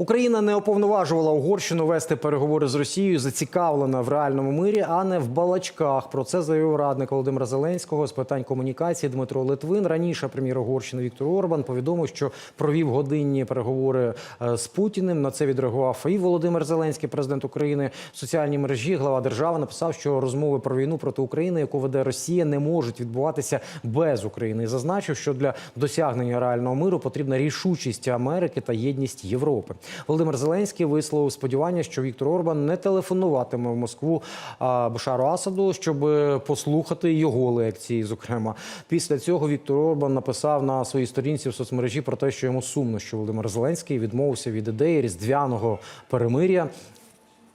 Україна не оповноважувала Угорщину вести переговори з Росією, зацікавлена в реальному мирі, а не в балачках. Про це заявив радник Володимира Зеленського з питань комунікації Дмитро Литвин. Раніше прем'єр Угорщини Віктор Орбан повідомив, що провів годинні переговори е, з Путіним. На це відреагував і Володимир Зеленський, президент України. В соціальній мережі глава держави написав, що розмови про війну проти України, яку веде Росія, не можуть відбуватися без України. І зазначив, що для досягнення реального миру потрібна рішучість Америки та єдність Європи. Володимир Зеленський висловив сподівання, що Віктор Орбан не телефонуватиме в Москву а, Башару Асаду, щоб послухати його лекції. Зокрема, після цього Віктор Орбан написав на своїй сторінці в соцмережі про те, що йому сумно, що Володимир Зеленський відмовився від ідеї різдвяного перемиря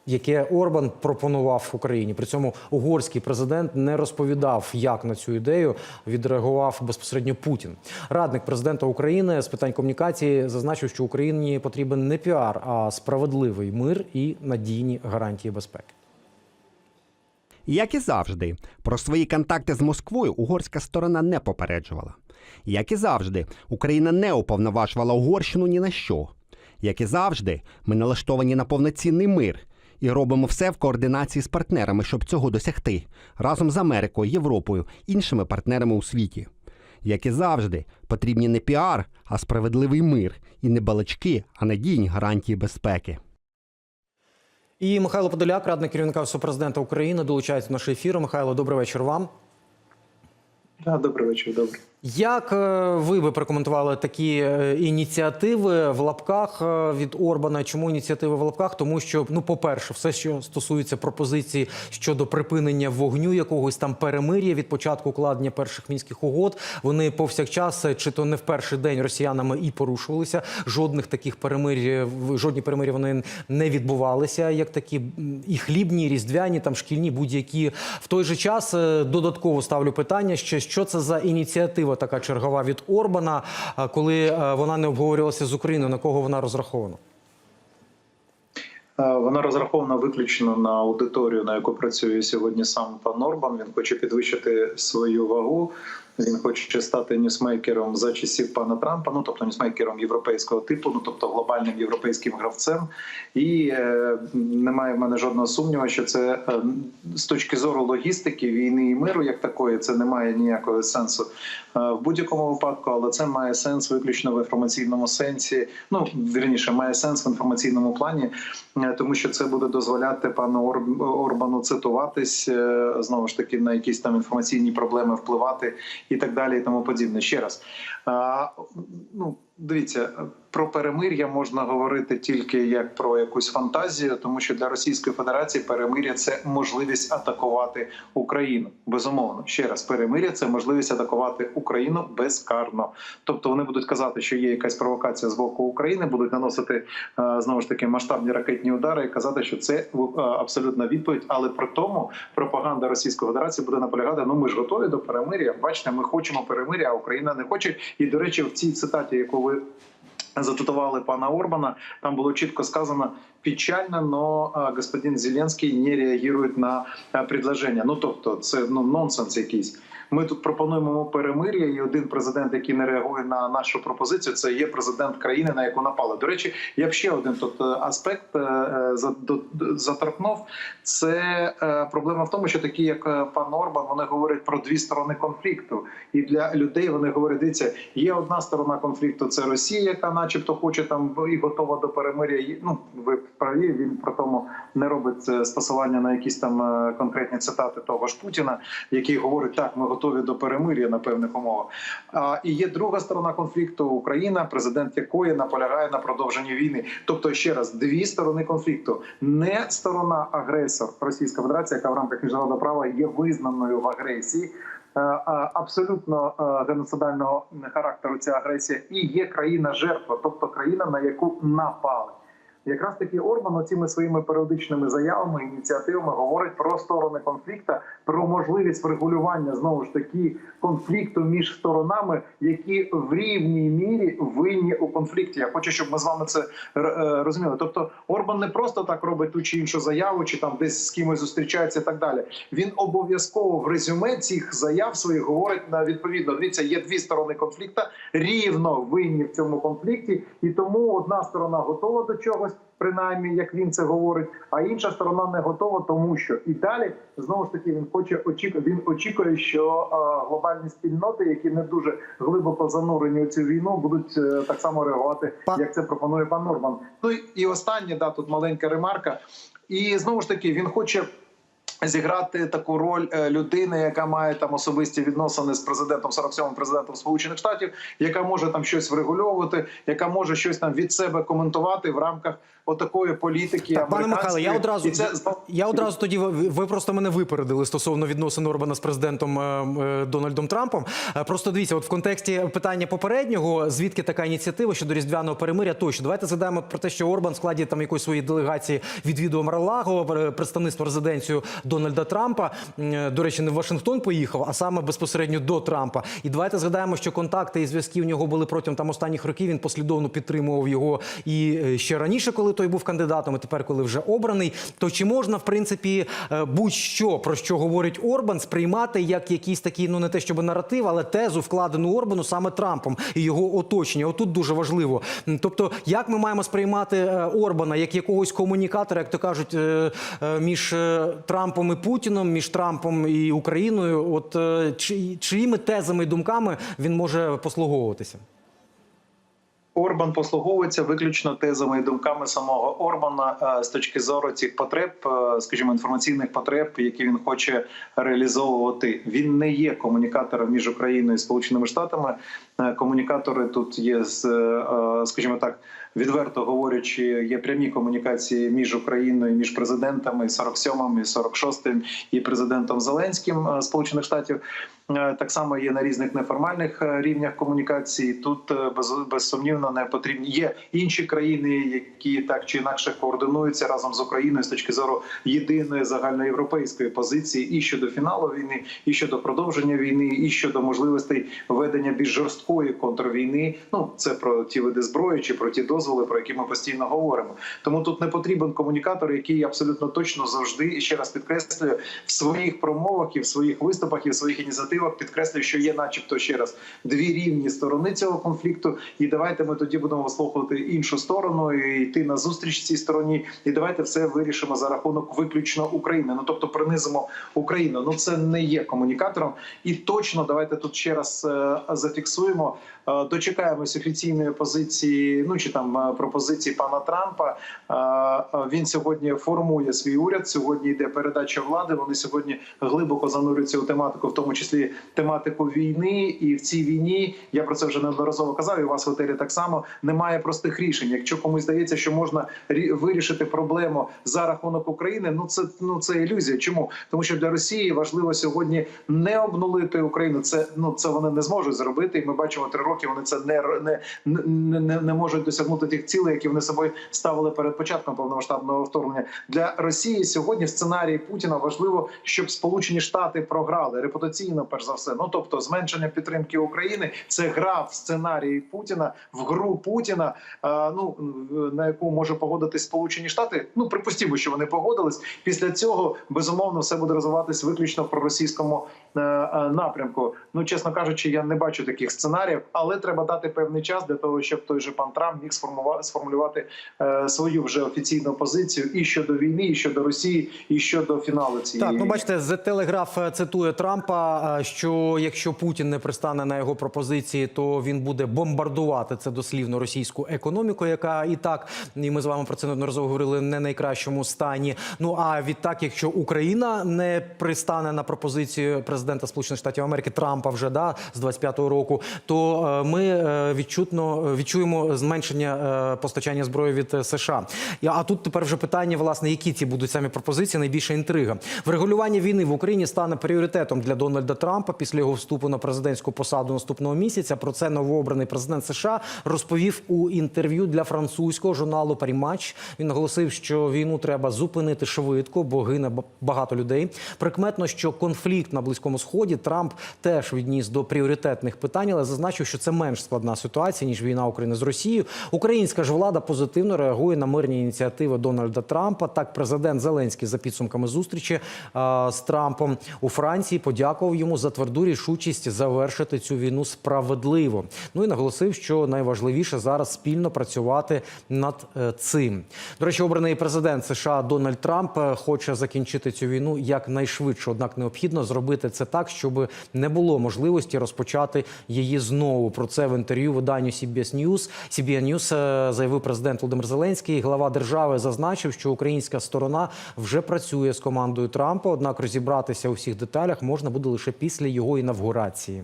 яке Орбан пропонував Україні. При цьому угорський президент не розповідав, як на цю ідею відреагував безпосередньо Путін. Радник президента України з питань комунікації зазначив, що Україні потрібен не піар, а справедливий мир і надійні гарантії безпеки. Як і завжди, про свої контакти з Москвою угорська сторона не попереджувала. Як і завжди, Україна не уповноважувала Угорщину ні на що. Як і завжди, ми налаштовані на повноцінний мир і робимо все в координації з партнерами, щоб цього досягти разом з Америкою, Європою, іншими партнерами у світі. Як і завжди, потрібні не піар, а справедливий мир і не балачки, а надійні гарантії безпеки. І Михайло Подоляк, радник керівника Офісу президента України, долучається до нашого ефіру. Михайло, добрий вечір вам. Да, добрий вечір, добре. Як е, ви би прокоментували такі е, ініціативи в лапках е, від Орбана? Чому ініціативи в лапках? Тому що, ну, по-перше, все, що стосується пропозиції щодо припинення вогню, якогось там перемир'я від початку укладення перших мінських угод, вони повсякчас, чи то не в перший день росіянами і порушувалися. Жодних таких перемир'я, жодні перемир'я вони не відбувалися, як такі і хлібні, і різдвяні, там шкільні, будь-які. В той же час додатково ставлю питання, ще що це за ініціатива така чергова від Орбана, а, коли е, вона не обговорювалася з Україною, на кого вона розрахована? Е, Вона розрахована виключно на аудиторію, на яку працює сьогодні сам пан Орбан. Він хоче підвищити свою вагу. Він хоче стати ньюсмейкером за часів пана Трампа, ну тобто ньюсмейкером європейського типу, ну тобто глобальним європейським гравцем. І е, немає в мене жодного сумніву, що це е, з точки зору логістики війни і миру, як такої, це не має ніякого сенсу е, в будь-якому випадку, але це має сенс виключно в інформаційному сенсі. Ну вірніше, має сенс в інформаційному плані, е, тому що це буде дозволяти пану Ор- Орбану цитуватись е, знову ж таки на якісь там інформаційні проблеми впливати і так далі, і тому подібне. Ще раз. Ну, дивіться, про перемир'я можна говорити тільки як про якусь фантазію, тому що для Російської Федерації перемир'я це можливість атакувати Україну. Безумовно, ще раз, перемир'я це можливість атакувати Україну безкарно. Тобто вони будуть казати, що є якась провокація з боку України, будуть наносити е, знову ж таки масштабні ракетні удари і казати, що це е, абсолютна відповідь. Але при тому пропаганда Російської Федерації буде наполягати: ну ми ж готові до перемир'я. Бачите, ми хочемо перемир'я, а Україна не хоче. І до речі, в цій цитаті, яку ви зацитували пана Орбана, там було чітко сказано печально, но господин Зеленський не реагує на предложення. Ну тобто, це ну нонсенс якийсь. Ми тут пропонуємо перемир'я, і один президент, який не реагує на нашу пропозицію, це є президент країни, на яку напали. До речі, я б ще один тут е, аспект е, е, заторкнув. Це проблема в тому, що такі, як пан Орбан, вони говорять про дві сторони конфлікту. І для людей вони говорять: дивіться, є одна сторона конфлікту, це Росія, яка, начебто, хоче там і готова до перемир'я. Ну ви праві, він про тому не робить спасування на якісь там конкретні цитати того ж Путіна, який говорить, так, ми готові до перемир'я на певних умовах. А і є друга сторона конфлікту Україна, президент якої наполягає на продовженні війни. Тобто, ще раз, дві сторони конфлікту, не сторона агресор Російська Федерація, яка в рамках міжнародного права є визнаною в агресії. е, Абсолютно е, геноцидального характеру ця агресія і є країна жертва, тобто країна, на яку напали. Якраз таки Орбан оціми своїми періодичними заявами, ініціативами говорить про сторони конфлікту, про можливість врегулювання знову ж таки конфлікту між сторонами, які в рівній мірі винні у конфлікті. Я хочу, щоб ми з вами це е, розуміли. Тобто Орбан не просто так робить ту чи іншу заяву, чи там десь з кимось зустрічається і так далі. Він обов'язково в резюме цих заяв своїх говорить на відповідно. Дивіться, є дві сторони конфлікту, рівно винні в цьому конфлікті, і тому одна сторона готова до чогось, принаймні як він це говорить, а інша сторона не готова, тому що і далі знову ж таки він хоче очікувати. Він очікує, що е, глобальні спільноти, які не дуже глибоко занурені у цю війну, будуть е, так само реагувати, як це пропонує пан Норман. Ну і- і останнє, да, тут маленька ремарка. І знову ж таки він хоче. Зіграти таку роль е, людини, яка має там особисті відносини з президентом 47-м президентом Сполучених Штатів, яка може там щось врегульовувати, яка може щось там від себе коментувати в рамках отакої політики. Так, пане Михайло, я одразу І це я одразу тоді ви, просто мене випередили стосовно відносин Орбана з президентом е, е, Дональдом Трампом. Просто дивіться, от в контексті питання попереднього, звідки така ініціатива щодо різдвяного перемиря, тощо давайте згадаємо про те, що Орбан в складі там якоїсь своєї делегації відвідував Марлаго, представництво резиденцію Дональда Трампа. Е, До речі, не в Вашингтон поїхав, а саме безпосередньо до Трампа. І давайте згадаємо, що контакти і зв'язки в нього були протягом там останніх років. Він послідовно підтримував його і е, ще раніше, коли той був кандидатом, і тепер, коли вже обраний. То чи можна, в принципі, е, будь-що про що говорить Орбан, сприймати як якийсь такий, ну не те, щоб наратив, але тезу вкладену Орбану саме Трампом і його оточення? Отут дуже важливо. Тобто, як ми маємо сприймати Орбана як якогось комунікатора, як то кажуть, між е, Трампом і Путіном, між Трампом і Україною? От е, чи, чиїми тезами і думками він може послуговуватися? Орбан послуговується виключно тезами і думками самого Орбана е, з точки зору цих потреб, е, скажімо, інформаційних потреб, які він хоче реалізовувати. Він не є комунікатором між Україною і Сполученими Штатами. Комунікатори тут є скажімо так, відверто говорячи, є прямі комунікації між Україною, між президентами 47-м і 46-м і президентом Зеленським е, Сполучених Штатів. Е, Так само є на різних неформальних е, рівнях комунікації. Тут е, без, безсумнівно не потрібні. Є інші країни, які так чи інакше координуються разом з Україною з точки зору єдиної загальноєвропейської позиції і щодо фіналу війни, і щодо продовження війни, і щодо можливостей ведення більш жорсткої контрвійни. Ну це про ті види зброї чи про ті дозволи, про які ми постійно говоримо. Тому тут не потрібен комунікатор, який абсолютно точно завжди і ще раз підкреслюю в своїх промовах і в своїх виступах і в своїх ініціативах підкреслюю, що є, начебто, ще раз дві рівні сторони цього конфлікту. І давайте ми тоді будемо вислухати іншу сторону і йти на зустріч цій стороні. І давайте все вирішимо за рахунок виключно України. Ну тобто принизимо Україну. Ну це не є комунікатором. І точно давайте тут ще раз е, зафіксуємо. Е, Дочекаємось офіційної позиції, ну чи там е, пропозиції пана Трампа. Він сьогодні формує свій уряд. Сьогодні йде передача влади. Вони сьогодні глибоко занурюються у тематику, в тому числі тематику війни. І в цій війні я про це вже неодноразово казав. І у вас в етері так само немає простих рішень. Якщо комусь здається, що можна рі- вирішити проблему за рахунок України, ну це ну це ілюзія. Чому тому, що для Росії важливо сьогодні не обнулити Україну. Це ну це вони не зможуть зробити. І ми бачимо три роки. Вони це не не, не, не, не можуть досягнути тих цілей, які вони собою ставили перед початком повномасштабного вторгнення. Для Росії сьогодні в сценарії Путіна важливо, щоб Сполучені Штати програли репутаційно, перш за все. Ну тобто, зменшення підтримки України це гра в сценарії Путіна, в гру Путіна. ну на яку може погодитись Сполучені Штати. Ну припустімо, що вони погодились. Після цього безумовно все буде розвиватись виключно в проросійському е, е, напрямку. Ну чесно кажучи, я не бачу таких сценаріїв, але треба дати певний час для того, щоб той же пан Трамп міг сформувати сформулювати е, свою вже офіційну позицію і щодо війни, і щодо Росії, і щодо фіналу цієї Так, ну бачите, The Telegraph цитує Трампа, що якщо Путін не пристане на його пропозиції, то він буде бомбардувати це дослівно російську економіку, яка і так, і ми з вами про це неодноразово говорили, не найкращому стані. Ну а відтак, якщо Україна не пристане на пропозицію президента. Сполучених Штатів Америки Трампа вже да з 25-го року, то е, ми е, відчутно відчуємо зменшення е, постачання зброї від е, США. А тут тепер вже питання, власне, які ці будуть самі пропозиції. Найбільша інтрига. Врегулювання війни в Україні стане пріоритетом для Дональда Трампа після його вступу на президентську посаду наступного місяця. Про це новообраний президент США розповів у інтерв'ю для французького журналу Парімач. Він наголосив, що війну треба зупинити швидко, бо гине багато людей. Прикметно, що конфлікт на близькому сході Трамп теж відніс до пріоритетних питань, але зазначив, що це менш складна ситуація ніж війна України з Росією. Українська ж влада позитивно реагує на мирні ініціативи Дональда Трампа. Так, президент Зеленський за підсумками зустрічі а, з Трампом у Франції подякував йому за тверду рішучість завершити цю війну справедливо. Ну і наголосив, що найважливіше зараз спільно працювати над е, цим. До речі, обраний президент США Дональд Трамп е, хоче закінчити цю війну якнайшвидше. Однак необхідно зробити це так, щоб не було можливості розпочати її знову. Про це в інтерв'ю виданню CBS News. CBS News е, заявив президент Володимир Зеленський. Глава держави зазначив, що українська сторона вже працює з командою Трампа. Однак розібратися у всіх деталях можна буде лише після його інавгурації.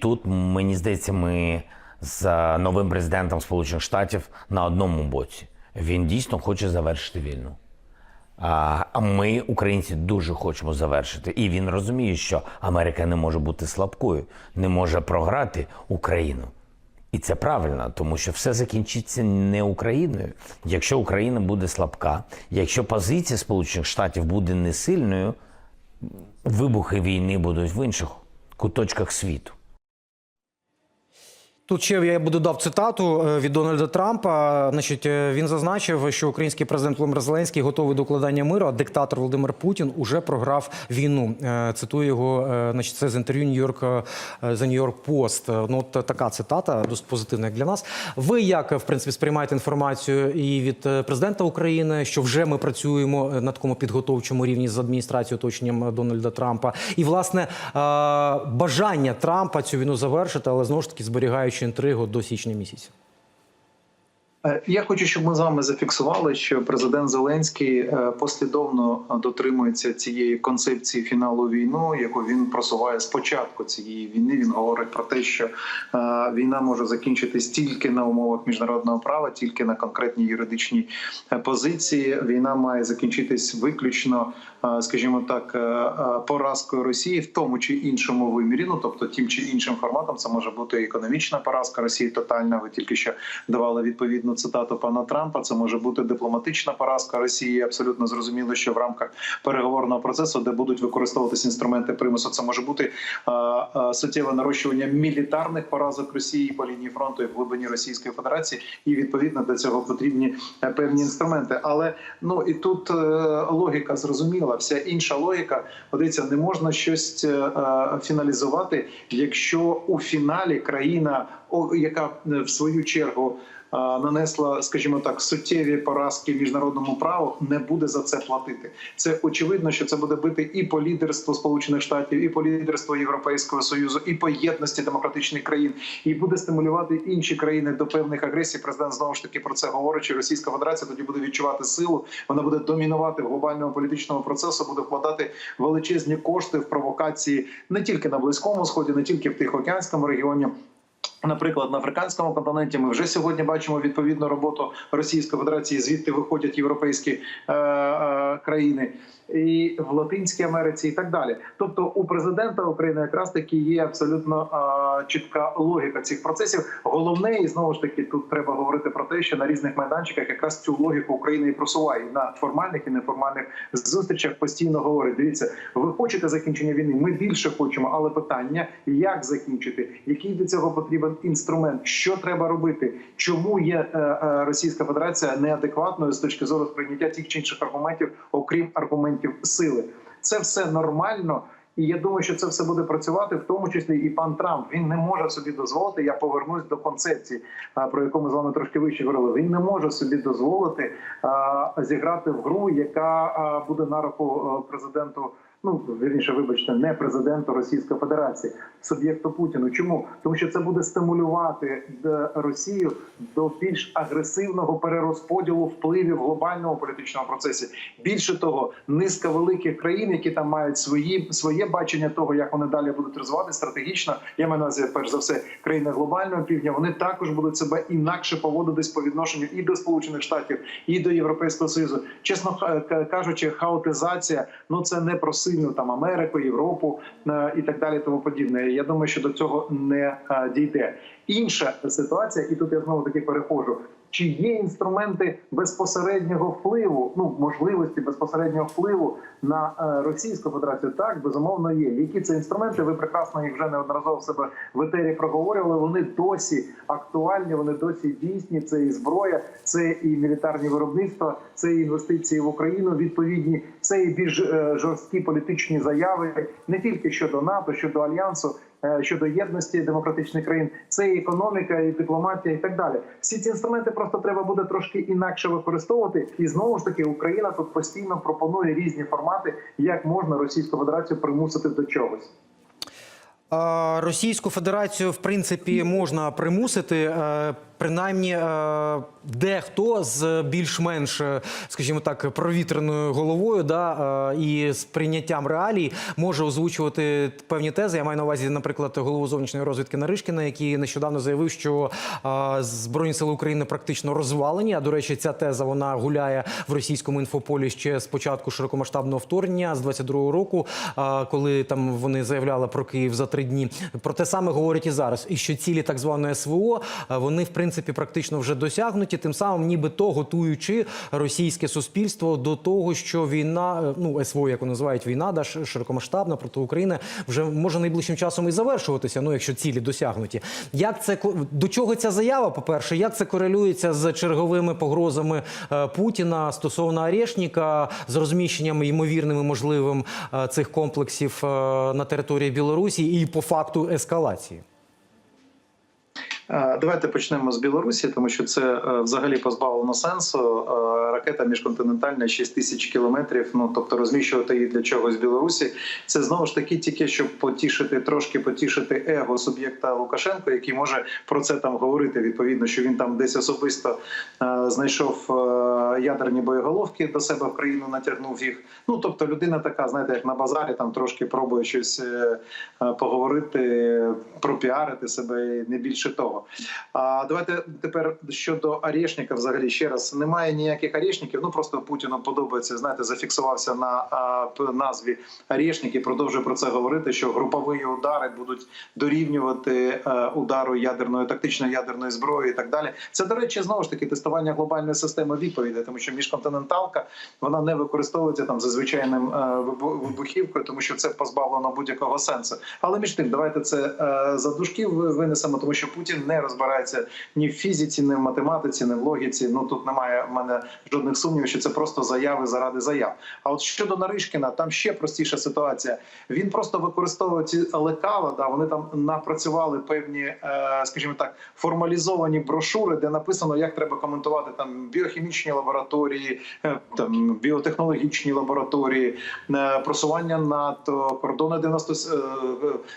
Тут мені здається, ми з новим президентом Сполучених Штатів на одному боці. Він дійсно хоче завершити війну. А ми, українці, дуже хочемо завершити. І він розуміє, що Америка не може бути слабкою, не може програти Україну. І це правильно, тому що все закінчиться не Україною. Якщо Україна буде слабка, якщо позиція Сполучених Штатів буде несильною, вибухи війни будуть в інших куточках світу. Тут ще я буду дав цитату е, від Дональда Трампа. Значить, е, він зазначив, що український президент Володимир Зеленський готовий до укладання миру. А диктатор Володимир Путін уже програв війну. Е, Цитую його. Значить, це з інтерв'ю Нью-Йорк за Нью-Йорк Пост. Ну от така цитата, досить позитивна як для нас. Ви як в принципі сприймаєте інформацію і від президента України, що вже ми працюємо на такому підготовчому рівні з адміністрацією оточенням Дональда Трампа, і власне бажання Трампа цю війну завершити, але знову ж таки зберігаючи інтригу до січня місяця. Е, Я хочу, щоб ми з вами зафіксували, що президент Зеленський е, послідовно дотримується цієї концепції фіналу війну, яку він просуває з початку цієї війни. Він говорить про те, що е, війна може закінчитись тільки на умовах міжнародного права, тільки на конкретній юридичній позиції. Війна має закінчитись виключно, скажімо так, поразкою Росії в тому чи іншому вимірі. Ну тобто, тим чи іншим форматом, це може бути економічна поразка Росії, тотальна. Ви тільки що давали відповідну цитату пана Трампа. Це може бути дипломатична поразка Росії. Абсолютно зрозуміло, що в рамках переговорного процесу, де будуть використовуватися інструменти примусу, це може бути а, а, суттєве нарощування мілітарних поразок Росії по лінії фронту і в глибині Російської Федерації, і відповідно для цього потрібні е, певні інструменти. Але ну і тут е, логіка зрозуміла. Вся інша логіка, подивіться, не можна щось е, е, фіналізувати, якщо у фіналі країна, яка е, в свою чергу е, нанесла, скажімо так, суттєві поразки міжнародному праву, не буде за це платити. Це очевидно, що це буде бити і по лідерству Сполучених Штатів, і по лідерству Європейського союзу, і по єдності демократичних країн, і буде стимулювати інші країни до певних агресій. Президент знову ж таки про це говорить. Російська Федерація тоді буде відчувати силу. Вона буде домінувати в глобальному політичному процесу, буде вкладати величезні кошти в провокації не тільки на близькому сході, не тільки в Тихоокеанському регіоні. Наприклад, на африканському континенті ми вже сьогодні бачимо відповідну роботу Російської Федерації, звідти виходять європейські е, е, країни, і в Латинській Америці, і так далі. Тобто, у президента України якраз таки є абсолютно е, чітка логіка цих процесів. Головне, і знову ж таки, тут треба говорити про те, що на різних майданчиках якраз цю логіку України і просуває на формальних і неформальних зустрічах. Постійно говорить: дивіться, ви хочете закінчення війни? Ми більше хочемо, але питання як закінчити, який для цього потрібен інструмент, що треба робити, чому є е, е, Російська Федерація неадекватною з точки зору сприйняття тих чи інших аргументів, окрім аргументів сили. Це все нормально. І я думаю, що це все буде працювати, в тому числі і пан Трамп. Він не може собі дозволити. Я повернусь до концепції, про яку ми з вами трошки вище говорили. Він не може собі дозволити зіграти в гру, яка буде на руку президенту Ну вірніше, вибачте, не президенту Російської Федерації, суб'єкту Путіну. Чому тому, що це буде стимулювати е, Росію до більш агресивного перерозподілу впливів в глобальному політичному процесі. Більше того, низка великих країн, які там мають свої своє бачення того, як вони далі будуть розвивати стратегічно. Я маю на перш за все, країни глобального півдня. Вони також будуть себе інакше поводитись по відношенню і до Сполучених Штатів, і до Європейського Союзу. Чесно ха- кажучи, хаотизація ну це не про сильну там Америку, Європу е, і так далі. Тому подібне. Я думаю, що до цього не е, дійде. Інша ситуація, і тут я знову таки перехожу. Чи є інструменти безпосереднього впливу, ну можливості безпосереднього впливу на е, Російську Федерацію? Так, безумовно, є. Які це інструменти? Ви прекрасно їх вже неодноразово себе в етері проговорювали. Вони досі актуальні, вони досі дійсні. Це і зброя, це і мілітарні виробництва, це і інвестиції в Україну. Відповідні, це і більш е, жорсткі політичні заяви не тільки щодо НАТО, щодо альянсу. Е, Щодо єдності демократичних країн, це і економіка, і дипломатія, і так далі. Всі ці інструменти просто треба буде трошки інакше використовувати. І знову ж таки, Україна тут постійно пропонує різні формати, як можна Російську Федерацію примусити до чогось. Е, Російську Федерацію в принципі можна примусити. Принаймні, е, дехто з більш-менш, е, скажімо так, провітреною головою, да, е, і з прийняттям реалій може озвучувати певні тези. Я маю на увазі, наприклад, голову зовнішньої розвідки Наришкіна, який нещодавно заявив, що збройні сили України практично розвалені. А до речі, ця теза вона гуляє в російському інфополі ще з початку широкомасштабного вторгнення з 22-го року, коли там вони заявляли про Київ за три дні. Про те саме говорять і зараз. І що цілі так званої СВО вони в принципі практично вже досягнуті, тим самим, нібито готуючи російське суспільство до того, що війна, е, ну СВО, як називають війна, да, широкомасштабна проти України, вже може найближчим часом і завершуватися. Ну якщо цілі досягнуті. Як це до чого ця заява? По перше, як це корелюється з черговими погрозами е, Путіна стосовно Арешніка, з розміщенням ймовірним і можливим е, цих комплексів на території Білорусі і по факту ескалації? Е, Давайте почнемо з Білорусі, тому що це е, взагалі позбавлено сенсу. Е, Ракета міжконтинентальна 6 тисяч кілометрів. Ну тобто розміщувати її для чогось в Білорусі. Це знову ж таки тільки щоб потішити трошки потішити его суб'єкта Лукашенко, який може про це там говорити. Відповідно, що він там десь особисто знайшов ядерні боєголовки до себе в країну, натягнув їх. Ну тобто, людина така, знаєте, як на базарі, там трошки пробує щось е, е, поговорити, пропіарити себе і не більше того. А давайте тепер щодо Арєшніка, взагалі ще раз немає ніяких Арєшніків. Ну просто Путіну подобається. Знаєте, зафіксувався на назві Арєшнік і продовжує про це говорити. Що групові удари будуть дорівнювати е, удару ядерної тактичної ядерної зброї і так далі. Це до речі, знову ж таки тестування глобальної системи відповідей, тому що міжконтиненталка вона не використовується там за звичайним е, вибухівкою, тому що це позбавлено будь-якого сенсу. Але між тим, давайте це е, за дужки винесемо, тому що Путін не розбирається ні в фізиці, ні в математиці, ні в логіці. Ну тут немає в мене жодних сумнівів, що це просто заяви заради заяв. А от щодо Наришкіна, там ще простіша ситуація. Він просто використовує ці лекала. Да, вони там напрацювали певні, е, скажімо так, формалізовані брошури, де написано, як треба коментувати там біохімічні лабораторії, е, там біотехнологічні лабораторії, е, просування НАТО, кордони 90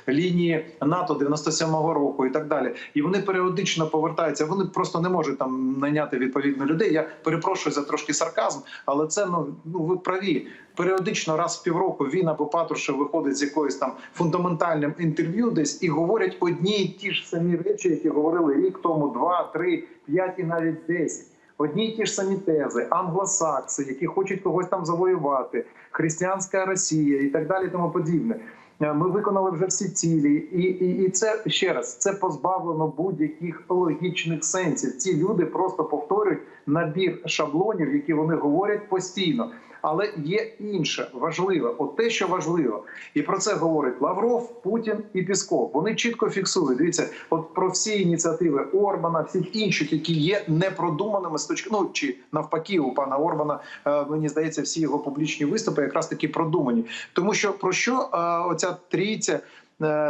е, лінії НАТО 97-го року і так далі. І вони періодично повертаються. Вони просто не можуть там найняти відповідно людей. Я перепрошую за трошки сарказм, але це ну ну ви праві. Періодично раз в півроку він або Патрушев виходить з якоюсь там фундаментальним інтерв'ю десь і говорять одні й ті ж самі речі, які говорили рік тому, два, три, п'ять і навіть десять. Одні й ті ж самі тези, англосакси, які хочуть когось там завоювати, християнська Росія і так далі, тому подібне. Е, Ми виконали вже всі цілі, і, і, і це ще раз це позбавлено будь-яких логічних сенсів. Ці люди просто повторюють набір шаблонів, які вони говорять постійно. Але є інше важливе, от те, що важливо, і про це говорить Лавров, Путін і Пісков. Вони чітко фіксують. Дивіться, от про всі ініціативи Орбана, всіх інших, які є непродуманими з точки, ну чи навпаки, у пана Орбана е, мені здається, всі його публічні виступи якраз таки продумані. Тому що про що е, оця трійця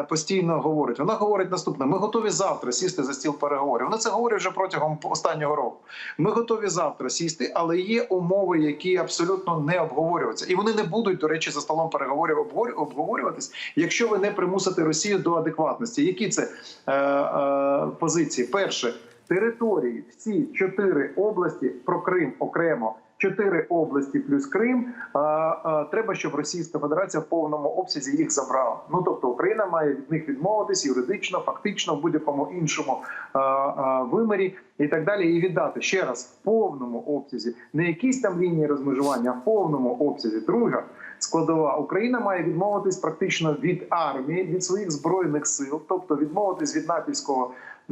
постійно говорить? Вона говорить наступне: ми готові завтра сісти за стіл переговорів. Вона це говорить вже протягом останнього року. Ми готові завтра сісти, але є умови, які абсолютно не обговорюються, і вони не будуть, до речі, за столом переговорів обговорюватись, якщо ви не примусите Росію до адекватності. Які це е, е, позиції? Перше. Території всі чотири області про Крим окремо. Чотири області плюс Крим. А, а, треба, щоб Російська Федерація в повному обсязі їх забрала. Ну тобто Україна має від них відмовитись юридично, фактично в будь-якому іншому а, вимірі і так далі. І віддати ще раз в повному обсязі, не якісь там лінії розмежування, а в повному обсязі. Друга складова Україна має відмовитись практично від армії, від своїх збройних сил, тобто відмовитись від натівського е,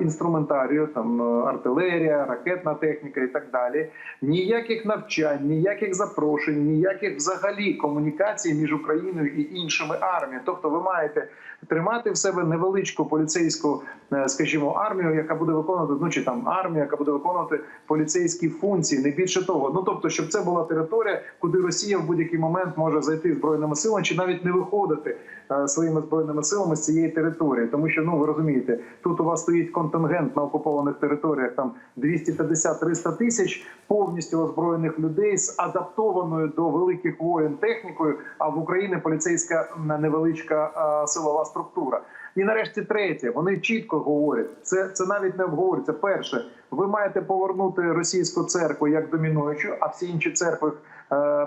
інструментарію, там е, артилерія, ракетна техніка і так далі. Ніяких навчань, ніяких запрошень, ніяких взагалі комунікацій між Україною і іншими арміями. Тобто, ви маєте тримати в себе невеличку поліцейську, е, скажімо, армію, яка буде виконувати, ну чи там армія, яка буде виконувати поліцейські функції, не більше того. Ну тобто, щоб це була територія, куди Росія в будь-який момент може зайти збройними силами, чи навіть не виходити е, своїми збройними силами з цієї території, тому що ну ви розумієте, тут у вас стоїть контингент на окупованих територіях там 250-300 тисяч повністю озброєних людей з адаптованою до великих воєн технікою. А в Україні поліцейська невеличка силова структура. І нарешті третє, вони чітко говорять, це, це навіть не обговорюється. Перше, ви маєте повернути російську церкву як домінуючу, а всі інші церкви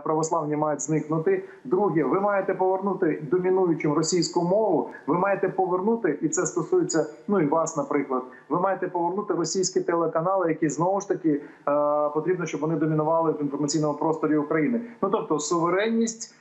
православні мають зникнути. Друге, ви маєте повернути домінуючим російську мову. Ви маєте повернути, і це стосується ну і вас, наприклад. Ви маєте повернути російські телеканали, які знову ж таки е, потрібно, щоб вони домінували в інформаційному просторі України. Ну тобто суверенність.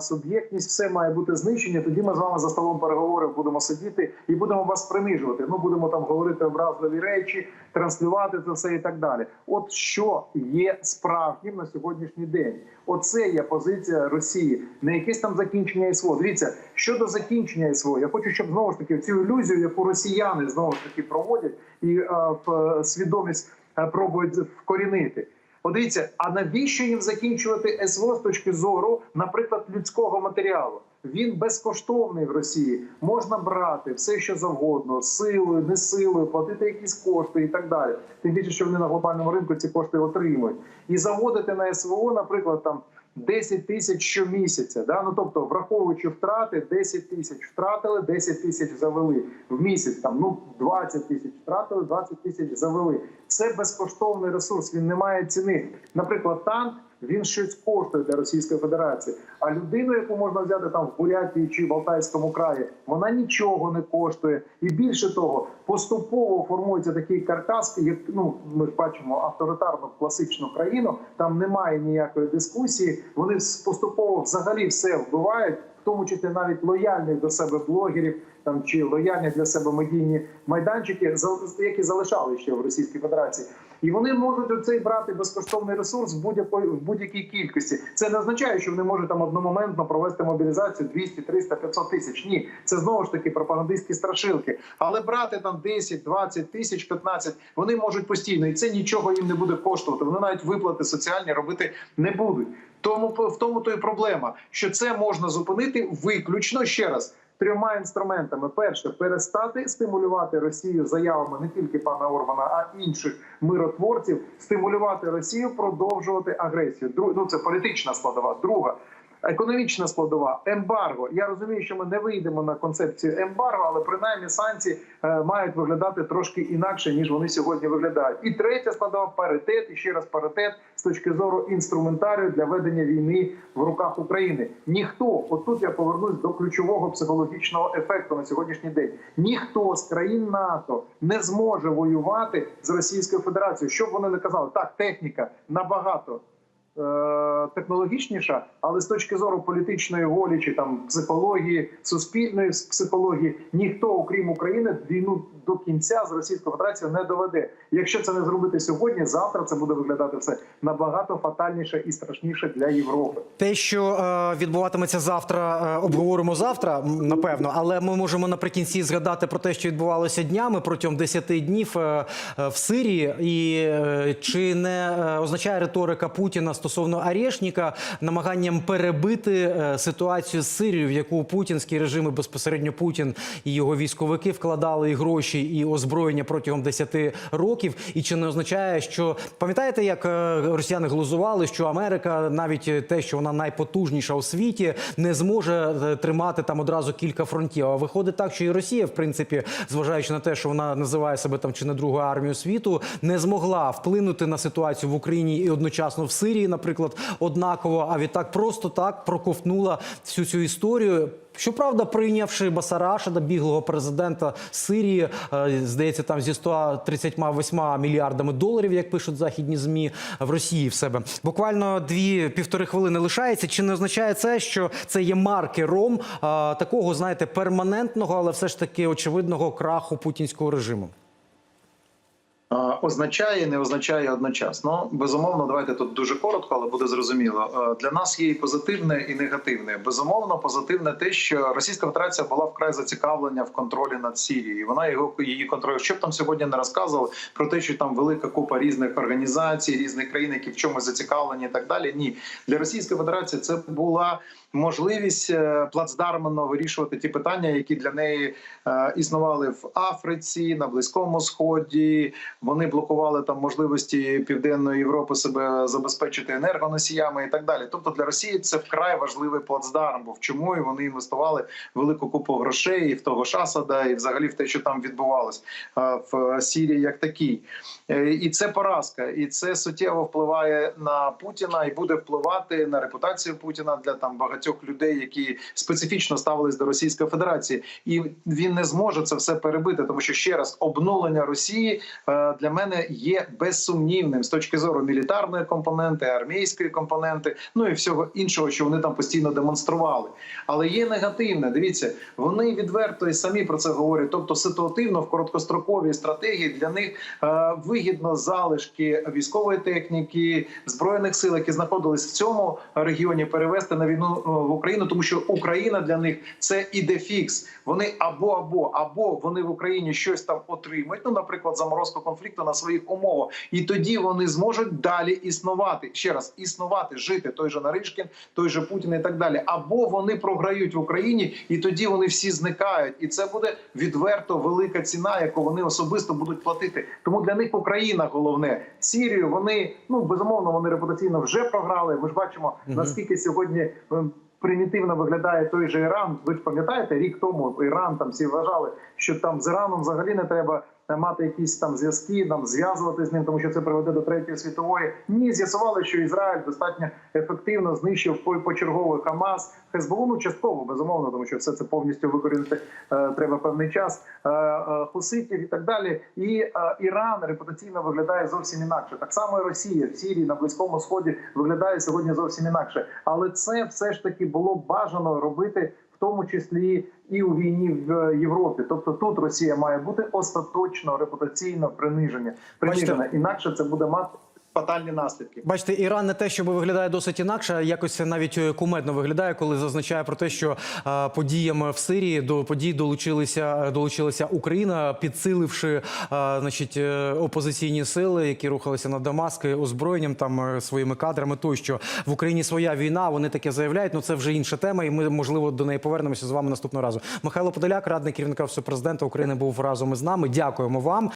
Суб'єктність все має бути знищення. Тоді ми з вами за столом переговорів будемо сидіти і будемо вас принижувати. Ну будемо там говорити образливі речі, транслювати це все і так далі. От що є справжнім на сьогоднішній день. Оце є позиція Росії, не якесь там закінчення СВО. Дивіться щодо закінчення СВО. Я хочу, щоб знову ж таки цю ілюзію, яку росіяни знову ж таки проводять, і е, в е, свідомість е, пробують вкорінити. Подивіться, а навіщо їм закінчувати СВО з точки зору, наприклад, людського матеріалу? Він безкоштовний в Росії. Можна брати все, що завгодно, силою, не силою, платити якісь кошти і так далі. Тим більше, що вони на глобальному ринку ці кошти отримують. І заводити на СВО, наприклад, там 10 тисяч щомісяця. Да? Ну тобто, враховуючи втрати, 10 тисяч втратили, 10 тисяч завели в місяць. Там ну 20 тисяч втратили, 20 тисяч завели. Це безкоштовний ресурс. Він не має ціни. Наприклад, танк. Він щось коштує для Російської Федерації. А людину, яку можна взяти там в Бурятії чи в Алтайському краї, вона нічого не коштує. І більше того, поступово формується такий каркас, як ну ми ж бачимо авторитарну класичну країну. Там немає ніякої дискусії. Вони поступово взагалі все вбивають, в тому числі навіть лояльних до себе блогерів там чи лояльні для себе медійні майданчики, які залишали ще в Російській Федерації, і вони можуть оцей брати безкоштовний ресурс в будь-якої в будь-якій кількості. Це не означає, що вони можуть там одномоментно провести мобілізацію 200, 300, 500 тисяч. Ні, це знову ж таки пропагандистські страшилки. Але брати там 10, 20 тисяч, 15, вони можуть постійно, і це нічого їм не буде коштувати. Вони навіть виплати соціальні робити не будуть. Тому в тому то і проблема, що це можна зупинити виключно ще раз. Трьома інструментами: перше перестати стимулювати Росію заявами не тільки пана Орбана, а інших миротворців, стимулювати Росію продовжувати агресію. Друг, ну це політична складова. Друга економічна складова, ембарго. Я розумію, що ми не вийдемо на концепцію ембарго, але принаймні санкції е, мають виглядати трошки інакше ніж вони сьогодні виглядають. І третя складова паритет, і ще раз паритет з точки зору інструментарію для ведення війни в руках України. Ніхто, отут я повернусь до ключового психологічного ефекту на сьогоднішній день. Ніхто з країн НАТО не зможе воювати з Російською Федерацією. Що б вони не казали, так техніка набагато технологічніша, але з точки зору політичної волі чи там психології, суспільної психології, ніхто, окрім України, війну до кінця з Російською Федерацією не доведе. Якщо це не зробити сьогодні, завтра це буде виглядати все набагато фатальніше і страшніше для Європи. Те, що е, відбуватиметься завтра, е, обговоримо завтра, напевно. Але ми можемо наприкінці згадати про те, що відбувалося днями протягом 10 днів е, е, в Сирії, і е, чи не е, означає риторика Путіна стосовно Арешніка, намаганням перебити е, ситуацію з Сирією, в яку путінський режим і безпосередньо Путін і його військовики вкладали і гроші, і озброєння протягом 10 років. І чи не означає, що пам'ятаєте, як е, росіяни глузували, що Америка, навіть те, що вона найпотужніша у світі, не зможе е, тримати там одразу кілька фронтів. А виходить так, що і Росія, в принципі, зважаючи на те, що вона називає себе там чи не другою армією світу, не змогла вплинути на ситуацію в Україні і одночасно в Сирії, наприклад, однаково. А відтак просто так проковтнула всю цю історію. Щоправда, прийнявши Басара Ашада, біглого президента Сирії, е, здається, там зі 138 мільярдами доларів, як пишуть західні змі в Росії в себе. Буквально дві півтори хвилини лишається. Чи не означає це, що це є маркером е, такого, знаєте, перманентного, але все ж таки очевидного краху путінського режиму? Означає, не означає одночасно. Безумовно, давайте тут дуже коротко, але буде зрозуміло. Е, Для нас є і позитивне, і негативне. Безумовно, позитивне те, що Російська Федерація була вкрай зацікавлення в контролі над Сірією. Вона його її контролює. Що б там сьогодні не розказували про те, що там велика купа різних організацій, різних країн, які в чомусь зацікавлені, і так далі. Ні, для Російської Федерації це була можливість е, плацдарменно вирішувати ті питання, які для неї е, існували в Африці, на Близькому Сході. Вони блокували там можливості Південної Європи себе забезпечити енергоносіями і так далі. Тобто для Росії це вкрай важливий плацдарм. Був чому і вони інвестували велику купу грошей і в того ж Асада, і взагалі в те, що там відбувалось е, в Сірії, як такій. І це поразка, і це суттєво впливає на Путіна і буде впливати на репутацію Путіна для там багатьох людей, які специфічно ставились до Російської Федерації, і він не зможе це все перебити, тому що ще раз обнулення Росії е, для мене є безсумнівним з точки зору мілітарної компоненти, армійської компоненти, ну і всього іншого, що вони там постійно демонстрували. Але є негативне. Дивіться, вони відверто і самі про це говорять. Тобто, ситуативно в короткостроковій стратегії для них е, вигідно залишки військової техніки, збройних сил, які знаходились в цьому регіоні, перевести на війну в Україну, тому що Україна для них це ідефікс. Вони або або або вони в Україні щось там отримають. Ну, наприклад, заморозку конфлікту на своїх умовах, і тоді вони зможуть далі існувати. Ще раз існувати, жити той же Наришкін, той же Путін і так далі. Або вони програють в Україні, і тоді вони всі зникають. І це буде відверто велика ціна, яку вони особисто будуть платити. Тому для них Україна головне. Сірію вони ну безумовно вони репутаційно вже програли. Ми ж бачимо наскільки сьогодні. Примітивно виглядає той же Іран. Ви ж пам'ятаєте, рік тому Іран там всі вважали, що там з Іраном взагалі не треба мати якісь там зв'язки, там зв'язувати з ним, тому що це приведе до третьої світової. Ні, з'ясували, що Ізраїль достатньо ефективно знищив по- почерговий Хамас, Хезболу, ну частково безумовно, тому що все це повністю викорінити е, треба певний час. Е, е, хуситів і так далі. І Іран репутаційно виглядає зовсім інакше. Так само і Росія в Сірії на близькому сході виглядає сьогодні зовсім інакше. Але це все ж таки було бажано робити. Тому числі і у війні в Європі, тобто тут Росія має бути остаточно репутаційно приниження, принижена. Інакше це буде мати фатальні наслідки. Бачите, Іран не те, щоб виглядає досить інакше, якось навіть е, кумедно виглядає, коли зазначає про те, що е, подіям в Сирії до подій долучилися долучилася Україна, підсиливши е, значить е, опозиційні сили, які рухалися на Дамаск озброєнням там е, своїми кадрами. Тощо в Україні своя війна. Вони таке заявляють. Ну це вже інша тема, і ми можливо до неї повернемося з вами наступного разу. Михайло Подоляк, радник керівника Офісу президента України, був разом із нами. Дякуємо вам.